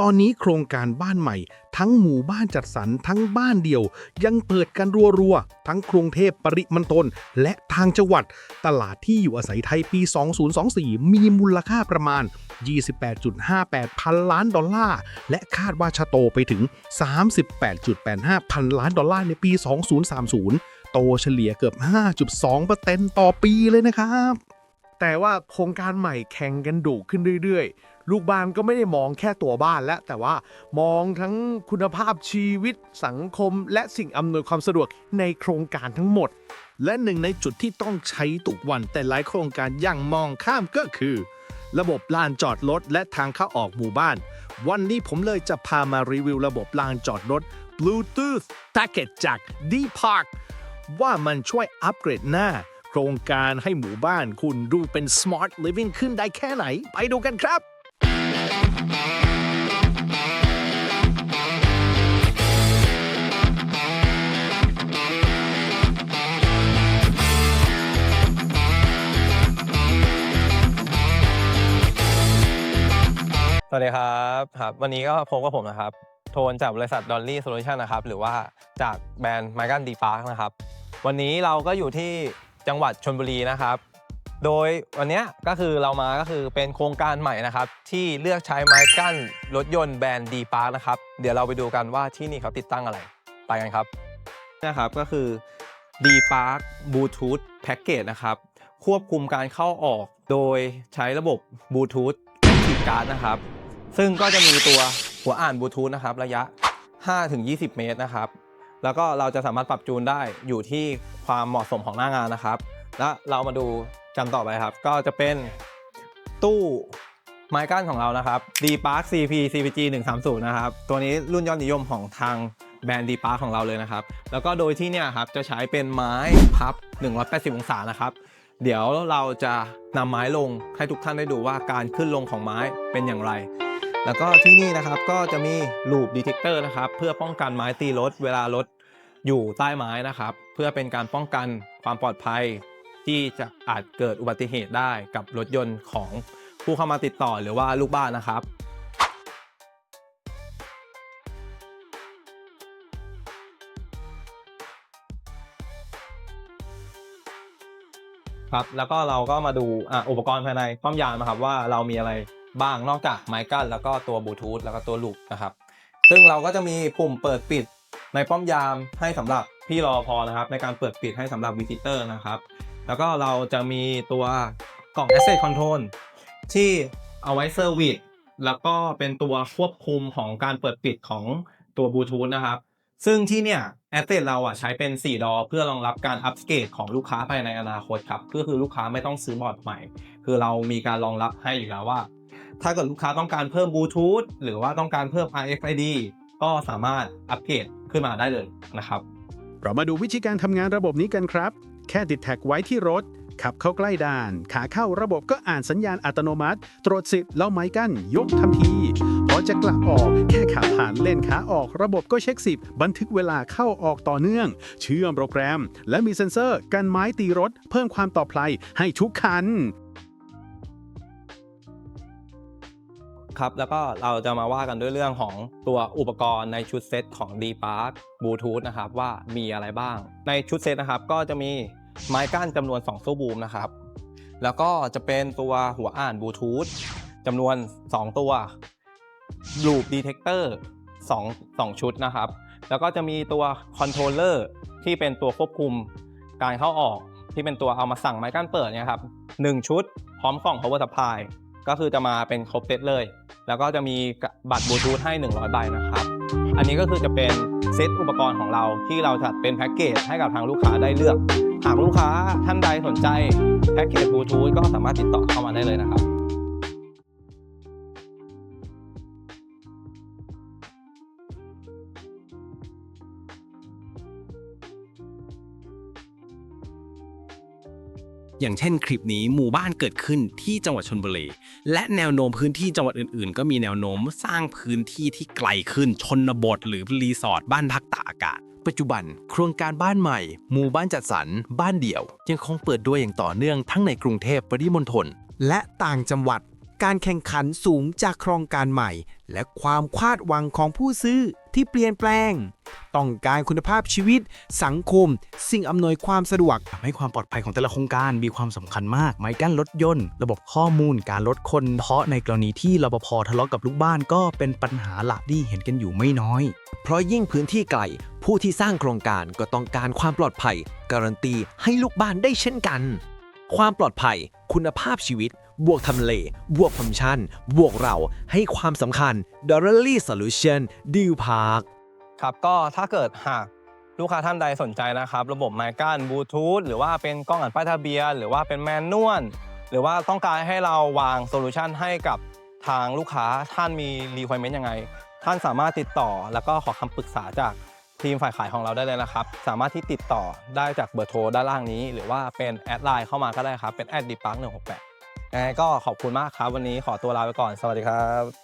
ตอนนี้โครงการบ้านใหม่ ทั้งหมู่บ้านจัดสรรทั้งบ้านเดี่ยว ยังเปิดกันรัวๆ ทั้งกรุงเทพปริมณฑลและทางจังหวัด ตลาดที่อยู่อาศัยไทยปี 2024 มีมูลค่าประมาณ 28.58 พันล้านดอลลาร์ และคาดว่าจะโตไปถึง 38.85 พันล้านดอลลาร์ในปี 2030 โตเฉลี่ยเกือบ 5.2%ต่อปีเลยนะครับ แต่ว่าโครงการใหม่แข่งกันดุขึ้นเรื่อยๆ ลูกบ้านก็ไม่ได้มองแค่ตัวบ้านแล้วแต่ว่ามองทั้งคุณภาพชีวิตสังคม และสิ่งอำนวยความสะดวกในโครงการทั้งหมด และหนึ่งในจุดที่ต้องใช้ทุกวันแต่หลายโครงการยังมองข้ามก็คือ ระบบลานจอดรถและทางเข้าออกหมู่บ้าน วันนี้ผมเลยจะพามารีวิวระบบลานจอดรถ Bluetooth Package จาก D Park ว่ามันช่วยอัปเกรดหน้า โครงการให้หมู่บ้านคุณดูเป็น Smart Living ขึ้นได้แค่ไหน ไปดูกันครับ สวัสดีครับครับ วันนี้ก็พบกับผมนะครับ โทนจากบริษัท Dolly Solution นะครับ หรือว่าจากแบรนด์ m i g a n d Park นะครับ วันนี้เราก็อยู่ที่จังหวัดชนบุรีนะครับ โดยวันนี้ก็คือเรามาก็คือเป็นโครงการใหม่นะครับ ที่เลือกใช้ไม้กั้นรถยนต์แบรนด์ D Park นะครับ เดี๋ยวเราไปดูกันว่าที่นี่เขาติดตั้งอะไร ไปกันครับนะครับก็คือ D Park Bluetooth Package นะครับ ควบคุมการเข้าออกโดยใช้ระบบ Bluetooth Active Card นะครับ ซึ่งก็จะมีตัวหัวอ่านบลูทูธนะครับระยะ 5-20 เมตรนะครับ แล้วก็เราจะสามารถปรับจูนได้อยู่ที่ความเหมาะสมของหน้างานนะครับ และเรามาดู กันต่อไปครับ ก็จะเป็นตู้ไม้กั้นของเรานะครับ D Park CP CPG 130 นะครับ ตัวนี้รุ่นยอดนิยมของทางแบรนด์ D Park ของเราเลยนะครับ แล้วก็โดยที่เนี่ยครับจะใช้เป็นไม้พับ 180 องศานะครับ เดี๋ยวเราจะนำไม้ลงให้ทุกท่านได้ดูว่าการขึ้นลงของไม้เป็นอย่างไร แล้วก็ที่นี่นะครับก็จะมีลูปดีเทคเตอร์นะครับ เพื่อป้องกันไม้ตีรถเวลารถอยู่ใต้ไม้นะครับ เพื่อเป็นการป้องกันความปลอดภัย ที่จะอาจเกิดอุบัติเหตุได้กับรถยนต์ของผู้เข้ามาติดต่อหรือว่าลูกบ้านนะครับครับแล้วก็เราก็มาดูอุปกรณ์ภายในป้อมยามนะครับว่าเรามีอะไรบ้างนอกจากไม้กั้นแล้วก็ตัวบลูทูธแล้วก็ตัวลูกนะครับ ซึ่งเราก็จะมีปุ่มเปิดปิดในป้อมยามให้สำหรับพี่รอพอนะครับ ในการเปิดปิดให้สำหรับวิซิเตอร์นะครับ แล้วก็เราจะมีตัวกล่อง Asset Control ที่เอาไว้เซอร์วิสแล้วก็เป็นตัวควบคุมของการเปิดปิดของตัวบลูทูธนะครับ ซึ่งที่เนี่ยแอสเซทเราอะใช้เป็น 4 ดอ เพื่อรองรับการอัปเกรดของลูกค้าภายในอนาคตครับก็คือลูกค้าไม่ต้องซื้อบอร์ดใหม่ คือเรามีการรองรับให้อยู่แล้วว่า ถ้าเกิดลูกค้าต้องการเพิ่มบลูทูธหรือว่าต้องการเพิ่ม RFID ก็สามารถอัปเกรดขึ้นมาได้เลยนะครับ เรามาดูวิธีการทำงานระบบนี้กันครับ แค่ติดแท็กไว้ที่รถ ขับเข้าใกล้ด่าน ขาเข้าระบบก็อ่านสัญญาณอัตโนมัติ ตรวจสิทธิ์แล้วไม้กั้นยกทันทีพอจะกลับออกแค่ขับผ่านเล่นขาออกระบบก็เช็คสิบบันทึกเวลาเข้าออกต่อเนื่อง เชื่อมโปรแกรม และมีเซ็นเซอร์กันไม้ตีรถ เพิ่มความปลอดภัยให้ทุกคัน ครับ แล้วก็เราจะมาว่ากันด้วยเรื่องของตัวอุปกรณ์ในชุดเซตของ D Park Bluetooth นะครับว่ามีอะไรบ้าง ในชุดเซตนะครับก็จะมีไม้กั้นจำนวน2ตู้บูมนะครับ แล้วก็จะเป็นตัวหัวอ่านบลูทูธจำนวน 2 ตัว Loop Detector 2 2 ชุดนะครับ แล้วก็จะมีตัวคอนโทรลเลอร์ที่เป็นตัวควบคุมการเข้าออกที่เป็นตัวเอามาสั่งไม้กั้นเปิดเนี่ยครับหนึ่งชุด พร้อมกล่อง power supply ก็คือจะมาเป็นครบเซตเลย แล้วก็จะมีบัตรบลูทูธให้ 100 ใบนะครับ อันนี้ก็คือจะเป็นเซตอุปกรณ์ของเราที่เราจัดเป็นแพ็กเกจให้กับทางลูกค้าได้เลือก หากลูกค้าท่านใดสนใจแพ็กเกจบลูทูธก็สามารถติดต่อเข้ามาได้เลยนะครับ อย่างเช่นคลิปนี้หมู่บ้านเกิดขึ้นที่จังหวัดชนบุรีและแนวโน้มพื้นที่จังหวัดอื่นๆ ก็มีแนวโน้มสร้างพื้นที่ที่ไกลขึ้นชนบทหรือรีสอร์ทบ้านพักตากอากาศ ปัจจุบัน โครงการบ้านใหม่ หมู่บ้านจัดสรร บ้านเดี่ยว ยังคงเปิดด้วยอย่างต่อเนื่องทั้งในกรุงเทพปริมณฑลและต่างจังหวัด การแข่งขันสูงจากโครงการใหม่ และความคาดหวังของผู้ซื้อที่เปลี่ยนแปลง ต้องการคุณภาพชีวิต สังคม สิ่งอำนวยความสะดวก ทำให้ความปลอดภัยของแต่ละโครงการมีความสำคัญมาก ไม้กั้นรถยนต์ ระบบข้อมูล การลดคน เพราะในกรณีที่รปภทะเลาะกับลูกบ้านก็เป็นปัญหาหลักที่เห็นกันอยู่ไม่น้อย เพราะยิ่งพื้นที่ไกล ผู้ที่สร้างโครงการก็ต้องการความปลอดภัย การันตีให้ลูกบ้านได้เช่นกัน ความปลอดภัย คุณภาพชีวิต บวกทำเล บวกฟังก์ชัน บวกเราให้ความสำคัญ d o r a l y Solution Deal Park ครับก็ถ้าเกิดหากลูกค้าท่านใดสนใจนะครับ ระบบไมค์กันบลูทูธหรือว่าเป็นกล้องอ่านป้ายทะเบียน หรือว่าเป็นแมนนวลหรือว่าต้องการให้เราวางโซลูชันให้กับทางลูกค้าท่านมีรีคว i เมนต์ยังไง ท่านสามารถติดต่อ แล้วก็ขอคำปรึกษาจากทีมฝ่ายขายของเราได้เลยนะครับ สามารถที่ติดต่อได้จากเบอร์โทรด้านล่างนี้ หรือว่าเป็นแอดไลน์เข้ามาก็ได้ครับ เป็นแอดดีพาร์คหนึ่งหกแปด ยังไงก็ขอบคุณมากครับ วันนี้ขอตัวลาไปก่อน สวัสดีครับ